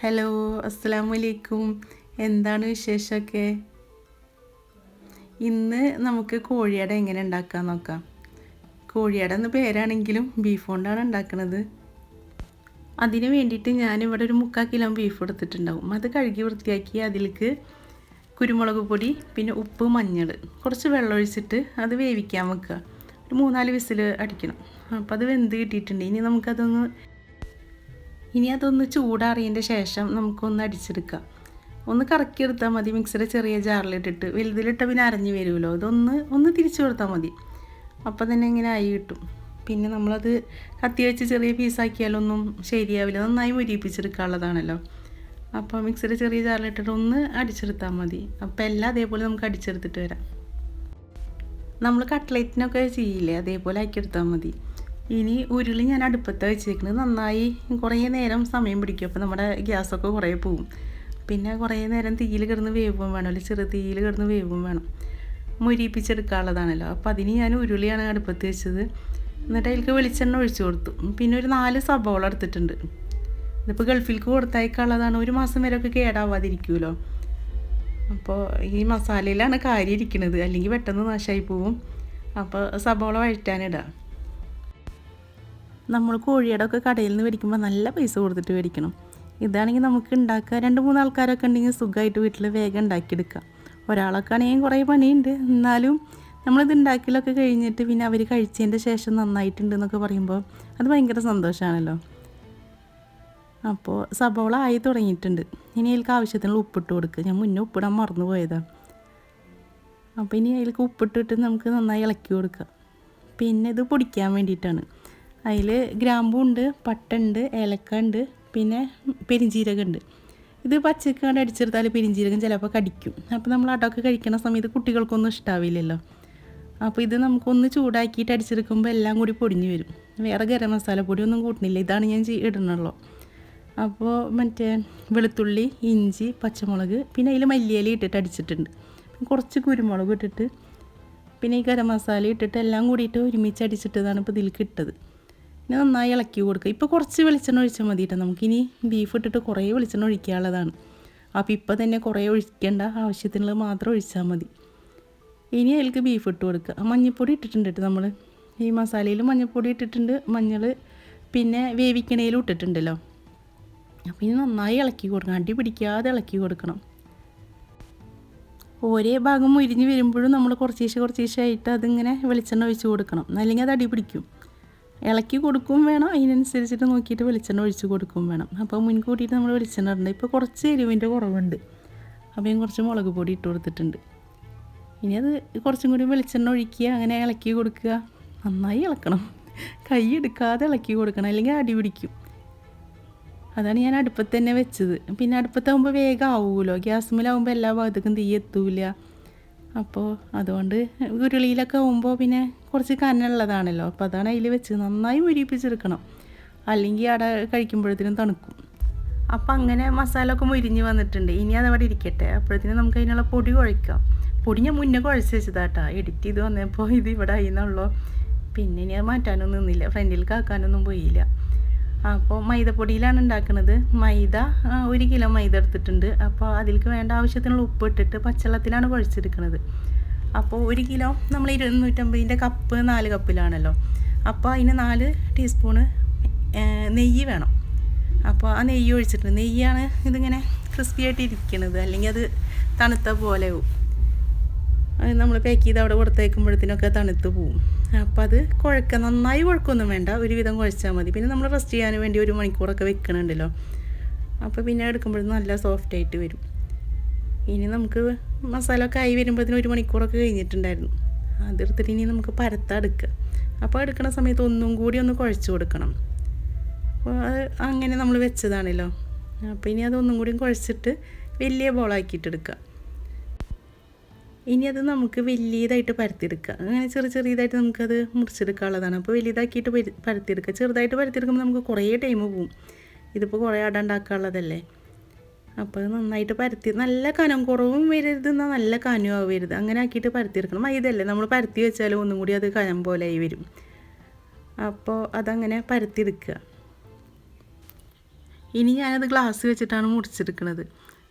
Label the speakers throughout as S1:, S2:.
S1: Hello അസ്സാം വലൈക്കും എന്താണ് വിശേഷമൊക്കെ? ഇന്ന് നമുക്ക് കോഴിയട എങ്ങനെ ഉണ്ടാക്കാൻ നോക്കാം. കോഴിയട എന്ന പേരാണെങ്കിലും ബീഫ് കൊണ്ടാണ് ഉണ്ടാക്കുന്നത് അതിന് വേണ്ടിയിട്ട് ഞാനിവിടെ ഒരു മുക്കാൽ കിലോ ബീഫ് എടുത്തിട്ടുണ്ടാവും. അത് കഴുകി വൃത്തിയാക്കി അതിലേക്ക് കുരുമുളക് പൊടി പിന്നെ ഉപ്പ് മഞ്ഞൾ കുറച്ച് വെള്ളം ഒഴിച്ചിട്ട് അത് വേവിക്കാൻ വെക്കുക. ഒരു മൂന്നാൽ വിസിൽ അടിക്കണം. അപ്പോൾ അത് വെന്ത് കിട്ടിയിട്ടുണ്ട്. ഇനി നമുക്കതൊന്ന് ഇനി അതൊന്ന് ചൂടാറിയതിന്റെ ശേഷം നമുക്കൊന്ന് അടിച്ചെടുക്കാം. ഒന്ന് കറക്കി എടുത്താൽ മതി മിക്സിയുടെ ചെറിയ ജാറിലിട്ടിട്ട് വലുതിലിട്ട പിന്നെ അരഞ്ഞു വരുമല്ലോ. അതൊന്ന് ഒന്ന് തിരിച്ചു കൊടുത്താൽ മതി. അപ്പം തന്നെ ഇങ്ങനെ ആയി കിട്ടും. പിന്നെ നമ്മളത് കത്തി വെച്ച് ചെറിയ പീസാക്കിയാലൊന്നും ശരിയാവില്ല. നന്നായി മുരിപ്പിച്ചെടുക്കാനുള്ളതാണല്ലോ. അപ്പോൾ മിക്സിയുടെ ചെറിയ ജാറിലിട്ടിട്ട് ഒന്ന് അടിച്ചെടുത്താൽ മതി. അപ്പോൾ എല്ലാം അതേപോലെ നമുക്ക് അടിച്ചെടുത്തിട്ട് വരാം. നമ്മൾ കട്ട്ലേറ്റിനൊക്കെ ചെയ്യില്ലേ? അതേപോലെ ആക്കിയെടുത്താൽ മതി. ഇനി ഉരുളി ഞാൻ അടുപ്പത്ത് വെച്ചേക്കുന്നത് നന്നായി കുറേ നേരം സമയം പിടിക്കും. അപ്പോൾ നമ്മുടെ ഗ്യാസൊക്കെ കുറേ പോവും. പിന്നെ കുറേ നേരം തീയിൽ കിടന്ന് വേവും അല്ലെങ്കിൽ ചെറു തീയിൽ കിടന്ന് വേവും വേണം. മുരിപ്പിച്ചെടുക്കാനുള്ളതാണല്ലോ. അപ്പോൾ അതിന് ഞാൻ ഉരുളിയാണ് അടുപ്പത്ത് വെച്ചത്. എന്നിട്ട് അതിലേക്ക് വെളിച്ചെണ്ണ ഒഴിച്ചു കൊടുത്തു. പിന്നെ ഒരു നാല് സബോള എടുത്തിട്ടുണ്ട്. ഇതിപ്പോൾ ഗൾഫിലേക്ക് കൊടുത്തയക്കാനുള്ളതാണ്. ഒരു മാസം വരെ ഒക്കെ കേടാവാതിരിക്കുമല്ലോ. അപ്പോൾ ഈ മസാലയിലാണ് കാര്യം ഇരിക്കുന്നത് അല്ലെങ്കിൽ പെട്ടെന്ന് നാശമായി പോവും. അപ്പോൾ സബോള വഴറ്റാനിടാം. നമ്മൾ കോഴിയുടെ ഒക്കെ കടയിൽ നിന്ന് മേടിക്കുമ്പോൾ നല്ല പൈസ കൊടുത്തിട്ട് മേടിക്കണം. ഇതാണെങ്കിൽ നമുക്ക് ഉണ്ടാക്കുക രണ്ട് മൂന്ന് ആൾക്കാരൊക്കെ ഉണ്ടെങ്കിൽ സുഖമായിട്ട് വീട്ടിൽ വേഗം ഉണ്ടാക്കിയെടുക്കാം. ഒരാളൊക്കെ ആണെങ്കിൽ കുറേ പണിയുണ്ട്. എന്നാലും നമ്മളിത് ഉണ്ടാക്കലൊക്കെ കഴിഞ്ഞിട്ട് പിന്നെ അവർ കഴിച്ചതിന്റെ ശേഷം നന്നായിട്ടുണ്ട് എന്നൊക്കെ പറയുമ്പോൾ അത് ഭയങ്കര സന്തോഷമാണല്ലോ. അപ്പോൾ സബോള ആയി തുടങ്ങിയിട്ടുണ്ട്. ഇനി അതിൽക്ക് ആവശ്യത്തിനുള്ള ഉപ്പിട്ട് കൊടുക്കുക ഞാൻ മുന്നേ ഉപ്പിടാൻ മറന്നു പോയതാണ് അപ്പോൾ ഇനി അതിലേക്ക് ഉപ്പിട്ടിട്ട് നമുക്ക് നന്നായി ഇളക്കി കൊടുക്കാം. പിന്നെ ഇത് പൊടിക്കാൻ വേണ്ടിയിട്ടാണ്. അതിൽ ഗ്രാമ്പുണ്ട് പട്ടുണ്ട് ഏലക്ക ഉണ്ട് പിന്നെ പെരിഞ്ജീരകമുണ്ട് ഇത് പച്ചക്കാണ്ട് അടിച്ചെടുത്താൽ പെരിഞ്ജീരകം ചിലപ്പോൾ കടിക്കും. അപ്പോൾ നമ്മൾ അടമൊക്കെ കഴിക്കുന്ന സമയത്ത് കുട്ടികൾക്കൊന്നും ഇഷ്ടാവില്ലല്ലോ. അപ്പോൾ ഇത് നമുക്കൊന്ന് ചൂടാക്കിയിട്ട് അടിച്ചെടുക്കുമ്പോൾ എല്ലാം കൂടി പൊടിഞ്ഞു വരും. വേറെ ഗരം മസാല പൊടി ഒന്നും കൂട്ടുന്നില്ല ഇതാണ് ഞാൻ ഇടണുള്ളൂ അപ്പോൾ മറ്റേ വെളുത്തുള്ളി ഇഞ്ചി പച്ചമുളക് പിന്നെ അതിൽ മല്ലിയില ഇട്ടിട്ട് അടിച്ചിട്ടുണ്ട്. കുറച്ച് കുരുമുളക് ഇട്ടിട്ട് പിന്നെ ഈ ഗരം മസാല ഇട്ടിട്ട് എല്ലാം കൂടിയിട്ട് ഒരുമിച്ച് അടിച്ചിട്ടതാണ് ഇപ്പോൾ ഇതിൽ ഇട്ടത് പിന്നെ നന്നായി ഇളക്കി കൊടുക്കുക. ഇപ്പോൾ കുറച്ച് വെളിച്ചെണ്ണ ഒഴിച്ചാൽ മതി കേട്ടോ നമുക്കിനി ബീഫ് ഇട്ടിട്ട് കുറേ വെളിച്ചെണ്ണ ഒഴിക്കാനുള്ളതാണ്. അപ്പോൾ ഇപ്പോൾ തന്നെ കുറേ ഒഴിക്കേണ്ട ആവശ്യത്തിനുള്ളത് മാത്രം ഒഴിച്ചാൽ മതി. ഇനി അതിലേക്ക് ബീഫ് ഇട്ട് കൊടുക്കുക. മഞ്ഞൾപ്പൊടി ഇട്ടിട്ടുണ്ട് കേട്ടോ നമ്മൾ ഈ മസാലയിൽ മഞ്ഞൾപ്പൊടി ഇട്ടിട്ടുണ്ട് മഞ്ഞൾ പിന്നെ വേവിക്കണയിലും ഇട്ടിട്ടുണ്ടല്ലോ. അപ്പോൾ ഇനി നന്നായി ഇളക്കി കൊടുക്കണം. അടി പിടിക്കാതെ ഇളക്കി കൊടുക്കണം. ഒരേ ഭാഗം മുരിഞ്ഞ് വരുമ്പോഴും നമ്മൾ കുറച്ചേശ്ശെ ആയിട്ട് അതിങ്ങനെ വെളിച്ചെണ്ണ ഒഴിച്ച് കൊടുക്കണം. അല്ലെങ്കിൽ അത് അടി പിടിക്കും. ഇളക്കി കൊടുക്കും വേണം. അതിനനുസരിച്ചിട്ട് നോക്കിയിട്ട് വെളിച്ചെണ്ണ ഒഴിച്ച് കൊടുക്കും വേണം. അപ്പോൾ മുൻകൂട്ടിയിട്ട് നമ്മൾ വെളിച്ചെണ്ണ ഇടണ്ട. ഇപ്പോൾ കുറച്ച് എരിവിന്റെ കുറവുണ്ട്. അപ്പോൾ ഞാൻ കുറച്ച് മുളക് പൊടി ഇട്ട് കൊടുത്തിട്ടുണ്ട്. ഇനി അത് കുറച്ചും കൂടി വെളിച്ചെണ്ണ ഒഴിക്കുക അങ്ങനെ ഇളക്കി കൊടുക്കുക. നന്നായി ഇളക്കണം. കൈ എടുക്കാതെ ഇളക്കി കൊടുക്കണം. അല്ലെങ്കിൽ അടി പിടിക്കും. അതാണ് ഞാൻ അടുപ്പത്ത് തന്നെ വെച്ചത്. പിന്നെ അടുപ്പത്താകുമ്പോൾ വേഗം ആവുമല്ലോ. ഗ്യാസുമ്മലാവുമ്പോൾ എല്ലാ ഭാഗത്തേക്കും തീ എത്തൂല. അപ്പോൾ അതുകൊണ്ട് ഉരുളിയിലൊക്കെ ആകുമ്പോൾ പിന്നെ കുറച്ച് കനുള്ളതാണല്ലോ അപ്പോൾ അതാണ് അതിൽ വെച്ച് നന്നായി മുരിപ്പിച്ചെടുക്കണം. അല്ലെങ്കിൽ അവിടെ കഴിക്കുമ്പോഴത്തേനും തണുക്കും. അപ്പം അങ്ങനെ മസാല ഒക്കെ മുരിഞ്ഞ് വന്നിട്ടുണ്ട്. ഇനി അതവിടെ ഇരിക്കട്ടെ. അപ്പോഴത്തേനും നമുക്ക് അതിനുള്ള പൊടി കുഴക്കാം പൊടി ഞാൻ മുന്നേ കുഴച്ച് വെച്ചതാട്ടാ. എഡിറ്റ് ചെയ്ത് വന്നപ്പോൾ ഇത് ഇവിടെ ആയിന്നുള്ളൂ. പിന്നെ അത് മാറ്റാനൊന്നും നിന്നില്ല. ഫ്രണ്ടിൽ കാക്കാനൊന്നും പോയില്ല. അപ്പോൾ മൈദപ്പൊടിയിലാണ് ഉണ്ടാക്കുന്നത് മൈദ ഒരു കിലോ മൈദ എടുത്തിട്ടുണ്ട്. അപ്പോൾ അതിൽക്ക് വേണ്ട ആവശ്യത്തിനുള്ള ഉപ്പ് ഇട്ടിട്ട് പച്ചവെള്ളത്തിലാണ് കുഴച്ചെടുക്കുന്നത് അപ്പോൾ ഒരു കിലോ നമ്മൾ ഇരുന്നൂറ്റമ്പതിന്റെ കപ്പ് നാല് കപ്പിലാണല്ലോ. അപ്പോൾ അതിന് നാല് ടീസ്പൂണ് നെയ്യ് വേണം. അപ്പോൾ ആ നെയ്യ് ഒഴിച്ചിട്ടുണ്ട്. നെയ്യാണ് ഇതിങ്ങനെ ക്രിസ്പി ആയിട്ട് ഇരിക്കുന്നത് അല്ലെങ്കിൽ അത് തണുത്ത പോലെ പോവും നമ്മൾ പാക്ക് ചെയ്ത് അവിടെ കൊടുത്തേക്കുമ്പോഴത്തേനൊക്കെ തണുത്ത് പോവും. അപ്പോൾ അത് കുഴക്ക നന്നായി കുഴക്കൊന്നും വേണ്ട. ഒരുവിധം കുഴച്ചാൽ മതി. പിന്നെ നമ്മൾ റെസ്റ്റ് ചെയ്യാൻ വേണ്ടി ഒരു മണിക്കൂറൊക്കെ വെക്കണുണ്ടല്ലോ. അപ്പോൾ പിന്നെ എടുക്കുമ്പോഴും നല്ല സോഫ്റ്റായിട്ട് വരും. ഇനി നമുക്ക് മസാല ഒക്കെ ആയി വരുമ്പോഴത്തേനും ഒരു മണിക്കൂറൊക്കെ കഴിഞ്ഞിട്ടുണ്ടായിരുന്നു. അതെടുത്തിട്ട് ഇനി നമുക്ക് പരത്തെടുക്കുക അപ്പോൾ എടുക്കുന്ന സമയത്ത് ഒന്നും കൂടി ഒന്ന് കുഴച്ച് കൊടുക്കണം. അപ്പോൾ അത് അങ്ങനെ നമ്മൾ വെച്ചതാണല്ലോ. അപ്പോൾ ഇനി അതൊന്നും കൂടി കുഴച്ചിട്ട് വലിയ ബോളാക്കിയിട്ടെടുക്കുക ഇനി അത് നമുക്ക് വലിയതായിട്ട് പരത്തിയെടുക്കുക അങ്ങനെ ചെറിയ ചെറിയതായിട്ട് നമുക്കത് മുറിച്ചെടുക്കാനുള്ളതാണ്. അപ്പോൾ വലിയതാക്കിയിട്ട് പരത്തിയെടുക്കുക ചെറുതായിട്ട് പരത്തിയെടുക്കുമ്പോൾ നമുക്ക് കുറേ ടൈം പോവും. ഇതിപ്പോൾ കുറേ അട ഉണ്ടാക്കാനുള്ളതല്ലേ? അപ്പോൾ നന്നായിട്ട് പരത്തി നല്ല കനം കുറവും വരരുത് എന്നാൽ നല്ല കനം ആവരുത്. അങ്ങനെ ആക്കിയിട്ട് പരത്തിയെടുക്കണം. മൈദല്ലേ നമ്മൾ പരത്തി വെച്ചാൽ ഒന്നും കൂടി അത് കനം പോലെ ആയി വരും. അപ്പോൾ അതങ്ങനെ പരത്തിയെടുക്കുക. ഇനി ഞാനത് ഗ്ലാസ് വെച്ചിട്ടാണ് മുറിച്ചെടുക്കുന്നത്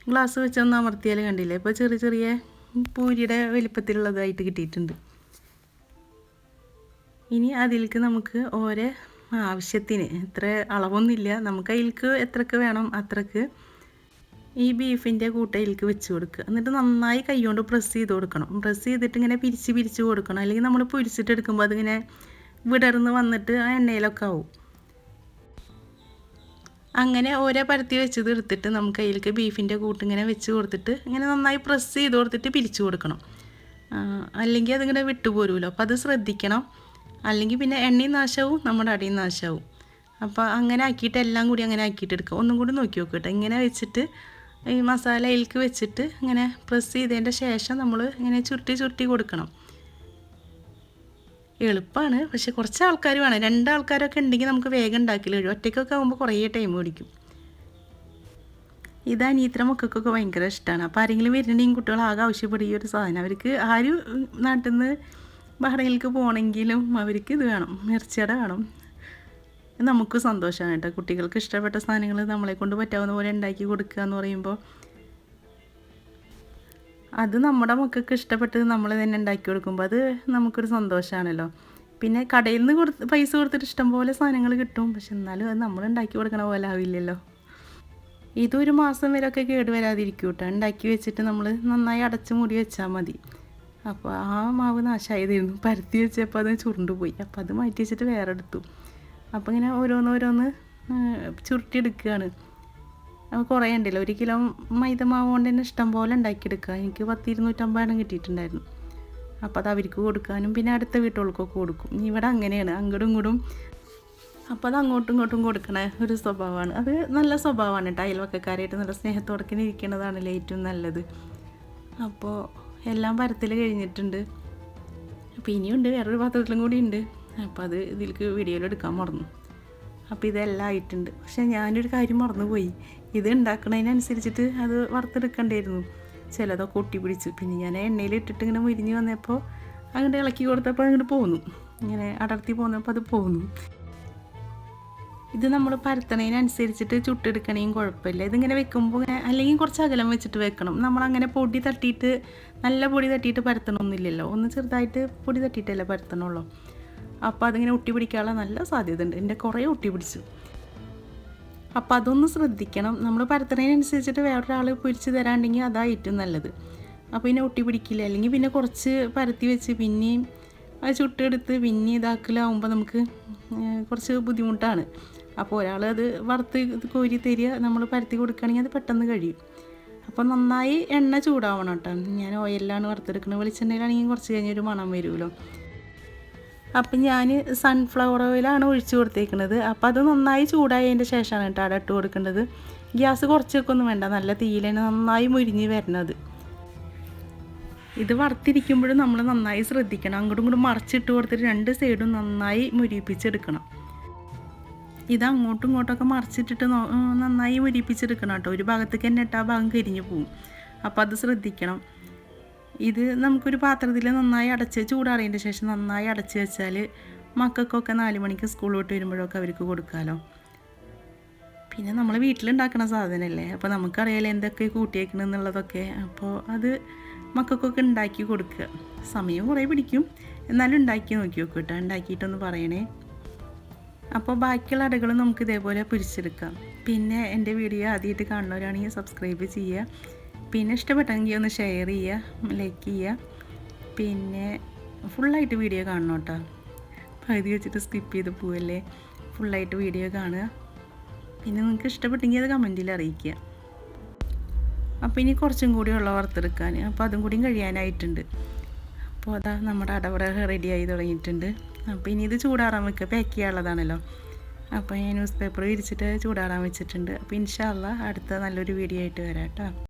S1: ഗ്ലാസ് വെച്ചൊന്ന് അമർത്തിയാൽ കണ്ടില്ലേ? ഇപ്പോൾ ചെറിയ ചെറിയ പൂരിയുടെ വലിപ്പത്തിലുള്ളതായിട്ട് കിട്ടിയിട്ടുണ്ട്. ഇനി അതിലേക്ക് നമുക്ക് ഓരോ ആവശ്യത്തിന് എത്ര അളവൊന്നുമില്ല. നമുക്ക് അതിലേക്ക് എത്രക്ക് വേണം അത്രയ്ക്ക് ഈ ബീഫിന്റെ കൂട്ടയിലേക്ക് വെച്ച് കൊടുക്കുക. എന്നിട്ട് നന്നായി കൈകൊണ്ട് പ്രസ് ചെയ്ത് കൊടുക്കണം. പ്രസ് ചെയ്തിട്ട് ഇങ്ങനെ പിരിച്ച് പിരിച്ച് കൊടുക്കണം. അല്ലെങ്കിൽ നമ്മൾ പൊരിച്ചിട്ട് എടുക്കുമ്പോൾ അതിങ്ങനെ വിടർന്ന് വന്നിട്ട് ആ എണ്ണയിലൊക്കെ ആവും. അങ്ങനെ ഓരോ പരത്തി വെച്ചത് എടുത്തിട്ട് നമുക്ക് അതിലേക്ക് ബീഫിന്റെ കൂട്ട് ഇങ്ങനെ വെച്ച് കൊടുത്തിട്ട് ഇങ്ങനെ നന്നായി പ്രസ് ചെയ്ത് കൊടുത്തിട്ട് പിരിച്ചു കൊടുക്കണം. അല്ലെങ്കിൽ അതിങ്ങനെ വിട്ടുപോരുമല്ലോ അപ്പോൾ അത് ശ്രദ്ധിക്കണം. അല്ലെങ്കിൽ പിന്നെ എണ്ണയും നാശവും നമ്മുടെ അടിയും നാശവും. അപ്പോൾ അങ്ങനെ ആക്കിയിട്ട് എല്ലാം കൂടി അങ്ങനെ ആക്കിയിട്ട് എടുക്കുക. ഒന്നും കൂടി നോക്കി നോക്കട്ടെ ഇങ്ങനെ വെച്ചിട്ട് ഈ മസാല അതിലേക്ക് വെച്ചിട്ട് ഇങ്ങനെ പ്രസ് ചെയ്തതിന്റെ ശേഷം നമ്മൾ ഇങ്ങനെ ചുരുട്ടി ചുരുട്ടി കൊടുക്കണം. എളുപ്പമാണ് പക്ഷെ കുറച്ച് ആൾക്കാർ വേണം. രണ്ടാൾക്കാരൊക്കെ ഉണ്ടെങ്കിൽ നമുക്ക് വേഗം ഉണ്ടാക്കില്ല? കഴിയും ഒറ്റയ്ക്കൊക്കെ ആകുമ്പോൾ കുറേ ടൈം പിടിക്കും. ഇത് അനിയത്തിന്റെ മക്കൾക്കൊക്കെ ഭയങ്കര ഇഷ്ടമാണ് അപ്പോൾ ആരെങ്കിലും വരുന്നുണ്ടെങ്കിൽ കുട്ടികൾ ആകെ ഈ ഒരു സാധനം. അവർക്ക് ആരും നാട്ടിൽ നിന്ന് ബഹ്റൈനിലേക്ക് പോകണമെങ്കിലും അവർക്ക് ഇത് വേണം. മിർച്ചട വേണം. നമുക്ക് സന്തോഷമാണ് കേട്ടോ. കുട്ടികൾക്ക് ഇഷ്ടപ്പെട്ട സാധനങ്ങൾ നമ്മളെ കൊണ്ട് പറ്റാവുന്ന പോലെ ഉണ്ടാക്കി കൊടുക്കുക എന്ന് പറയുമ്പോൾ അത് നമ്മുടെ മക്കൾക്ക് ഇഷ്ടപ്പെട്ട് നമ്മൾ തന്നെ ഉണ്ടാക്കി കൊടുക്കുമ്പോൾ അത് നമുക്കൊരു സന്തോഷമാണല്ലോ പിന്നെ കടയിൽ നിന്ന് കൊടുത്ത് പൈസ കൊടുത്തിട്ട് ഇഷ്ടംപോലെ സാധനങ്ങൾ കിട്ടും. പക്ഷെ എന്നാലും അത് നമ്മൾ ഉണ്ടാക്കി കൊടുക്കണ പോലെ ആവില്ലല്ലോ. ഇതൊരു മാസം വരെയൊക്കെ കേട് വരാതിരിക്കും കേട്ടോ. ഉണ്ടാക്കി വെച്ചിട്ട് നമ്മൾ നന്നായി അടച്ച് മൂടി വെച്ചാൽ മതി. അപ്പോൾ ആ മാവ് നാശമായതായിരുന്നു. പരത്തി വെച്ചപ്പോൾ അത് ചുരുണ്ടുപോയി. അപ്പോൾ അത് മാറ്റി വെച്ചിട്ട് വേറെ എടുത്തു. അപ്പോൾ ഇങ്ങനെ ഓരോന്ന് ഓരോന്ന് ചുരുട്ടിയെടുക്കുകയാണ് അപ്പോൾ കുറേ ഉണ്ടല്ലോ. ഒരു കിലോ മൈദ മാവ് കൊണ്ട് തന്നെ ഇഷ്ടം പോലെ ഉണ്ടാക്കിയെടുക്കുക എനിക്ക് പത്ത് ഇരുന്നൂറ്റമ്പതെണ്ണം കിട്ടിയിട്ടുണ്ടായിരുന്നു. അപ്പോൾ അത് അവർക്ക് കൊടുക്കാനും പിന്നെ അടുത്ത വീട്ടുകൾക്കൊക്കെ കൊടുക്കും. ഇവിടെ അങ്ങനെയാണ്. അങ്ങോട്ടും ഇങ്ങോട്ടും അപ്പോൾ അത് അങ്ങോട്ടും ഇങ്ങോട്ടും കൊടുക്കണ ഒരു സ്വഭാവമാണ്. അത് നല്ല സ്വഭാവമാണ് കേട്ടോ. അയൽവക്കക്കാരായിട്ട് നല്ല സ്നേഹത്തോടെ ഇരിക്കുന്നതാണല്ലോ ഏറ്റവും നല്ലത്. അപ്പോൾ എല്ലാം പരത്തിൽ കഴിഞ്ഞിട്ടുണ്ട്. അപ്പോൾ ഇനിയുണ്ട്. വേറൊരു പാത്രത്തിലും കൂടി ഉണ്ട്. അപ്പോൾ അത് ഇതിലേക്ക് വീഡിയോയിൽ എടുക്കാൻ മറന്നു. അപ്പോൾ ഇതെല്ലാം ആയിട്ടുണ്ട്. പക്ഷെ ഞാനൊരു കാര്യം മറന്നുപോയി. ഇത് ഉണ്ടാക്കുന്നതിനനുസരിച്ചിട്ട് അത് വറുത്തെടുക്കണ്ടായിരുന്നു. ചിലതൊക്കെ കൊട്ടി പിടിച്ചു പിന്നെ ഞാൻ എണ്ണയിൽ ഇട്ടിട്ട് ഇങ്ങനെ മുരിഞ്ഞ് വന്നപ്പോൾ അങ്ങോട്ട് ഇളക്കി കൊടുത്തപ്പോൾ അങ്ങോട്ട് പോന്നു. ഇങ്ങനെ അടർത്തി പോന്നപ്പോൾ അത് പോന്നു. ഇത് നമ്മൾ പരത്തണതിനനുസരിച്ചിട്ട് ചുട്ടെടുക്കണേയും കുഴപ്പമില്ല ഇതിങ്ങനെ വെക്കുമ്പോൾ ഇങ്ങനെ അല്ലെങ്കിൽ കുറച്ച് അകലം വെച്ചിട്ട് വെക്കണം. നമ്മളങ്ങനെ പൊടി തട്ടിയിട്ട് നല്ല പൊടി തട്ടിയിട്ട് പരത്തണമൊന്നുമില്ലല്ലോ ഒന്ന് ചെറുതായിട്ട് പൊടി തട്ടിയിട്ടല്ലേ പരത്തണുള്ളൂ. അപ്പോൾ അതിങ്ങനെ ഒട്ടി പിടിക്കാനുള്ള നല്ല സാധ്യത ഉണ്ട്. എന്റെ കുറേ ഒട്ടി പിടിച്ചു. അപ്പോൾ അതൊന്ന് ശ്രദ്ധിക്കണം. നമ്മൾ പരത്തണതിനനുസരിച്ചിട്ട് വേറൊരാൾ പൊരിച്ച് തരാണ്ടെങ്കിൽ അതാ ഏറ്റവും നല്ലത്. അപ്പോൾ പിന്നെ ഒട്ടി പിടിക്കില്ല. അല്ലെങ്കിൽ പിന്നെ കുറച്ച് പരത്തി വെച്ച് പിന്നെയും അത് ചുട്ടെടുത്ത് പിന്നെ ഇതാക്കലാവുമ്പോൾ നമുക്ക് കുറച്ച് ബുദ്ധിമുട്ടാണ്. അപ്പോൾ ഒരാൾ അത് വറുത്ത് കോരി തരിക നമ്മൾ പരത്തി കൊടുക്കുകയാണെങ്കിൽ അത് പെട്ടെന്ന് കഴിയും. അപ്പോൾ നന്നായി എണ്ണ ചൂടാവണം കേട്ടോ. ഞാൻ ഓയിലാണ് വറുത്തെടുക്കുന്നത് വെളിച്ചെണ്ണയിലാണെങ്കിൽ കുറച്ച് കഴിഞ്ഞൊരു മണം വരുമല്ലോ. അപ്പം ഞാൻ സൺഫ്ലവർ ഓയിലാണ് ഒഴിച്ച് കൊടുത്തേക്കുന്നത് അപ്പോൾ അത് നന്നായി ചൂടായതിന്റെ ശേഷമാണ് കേട്ടോ അവിടെ ഇട്ട് കൊടുക്കേണ്ടത് ഗ്യാസ് കുറച്ചൊക്കെ ഒന്നും വേണ്ട. നല്ല തീയിലാണ് നന്നായി മുരിഞ്ഞ് വരുന്നത് ഇത് വറുത്തിരിക്കുമ്പോഴും നമ്മൾ നന്നായി ശ്രദ്ധിക്കണം. അങ്ങോട്ടും ഇങ്ങോട്ടും മറച്ചിട്ട് കൊടുത്തിട്ട് രണ്ട് സൈഡും നന്നായി മുരിപ്പിച്ചെടുക്കണം. ഇത് അങ്ങോട്ടും ഇങ്ങോട്ടൊക്കെ മറിച്ചിട്ടിട്ട് നന്നായി മുരിപ്പിച്ചെടുക്കണം കേട്ടോ. ഒരു ഭാഗത്തേക്ക് തന്നെ ഇട്ട് ആ ഭാഗം കരിഞ്ഞു പോകും അപ്പോൾ അത് ശ്രദ്ധിക്കണം. ഇത് നമുക്കൊരു പാത്രത്തിൽ നന്നായി അടച്ച് ചൂടാറിയതിന്റെ ശേഷം നന്നായി അടച്ച് വെച്ചാൽ മക്കൾക്കൊക്കെ നാല് മണിക്ക് സ്കൂളിലോട്ട് വരുമ്പോഴൊക്കെ അവർക്ക് കൊടുക്കാമല്ലോ പിന്നെ നമ്മൾ വീട്ടിലുണ്ടാക്കുന്ന സാധനമല്ലേ? അപ്പോൾ നമുക്കറിയാലോ എന്തൊക്കെ കൂട്ടിയേക്കണെന്നുള്ളതൊക്കെ. അപ്പോൾ അത് മക്കൾക്കൊക്കെ ഉണ്ടാക്കി കൊടുക്കുക. സമയം കുറേ പിടിക്കും. എന്നാലും ഉണ്ടാക്കി നോക്കി നോക്കൂ കേട്ടോ. ഉണ്ടാക്കിയിട്ടൊന്ന് പറയണേ. അപ്പോൾ ബാക്കിയുള്ള അടകളും നമുക്ക് ഇതേപോലെ പിരിച്ചെടുക്കാം പിന്നെ എന്റെ വീഡിയോ ആദ്യമായിട്ട് കാണുന്നവരാണെങ്കിൽ സബ്സ്ക്രൈബ് ചെയ്യുക. പിന്നെ ഇഷ്ടപ്പെട്ടെങ്കിൽ ഒന്ന് ഷെയർ ചെയ്യുക ലൈക്ക് ചെയ്യുക. പിന്നെ ഫുള്ളായിട്ട് വീഡിയോ കാണണം കേട്ടോ. പകുതി വെച്ചിട്ട് സ്കിപ്പ് ചെയ്ത് പോവല്ലേ? ഫുള്ളായിട്ട് വീഡിയോ കാണുക. പിന്നെ നിങ്ങൾക്ക് ഇഷ്ടപ്പെട്ടെങ്കിൽ അത് കമന്റിൽ അറിയിക്കുക. അപ്പോൾ ഇനി കുറച്ചും കൂടി ഉള്ള വറുത്തെടുക്കാൻ. അപ്പോൾ അതും കൂടിയും കഴിയാനായിട്ടുണ്ട്. അപ്പോൾ അതാ നമ്മുടെ അടവട റെഡി ആയി തുടങ്ങിയിട്ടുണ്ട്. അപ്പോൾ ഇനി ഇത് ചൂടാറാൻ വെക്കുക. പാക്ക് ചെയ്യാനുള്ളതാണല്ലോ അപ്പോൾ ഞാൻ ന്യൂസ് പേപ്പർ വിരിച്ചിട്ട് ചൂടാറാൻ വെച്ചിട്ടുണ്ട്. അപ്പോൾ ഇൻഷാല്ല അടുത്ത നല്ലൊരു വീഡിയോ ആയിട്ട് വരാം കേട്ടോ.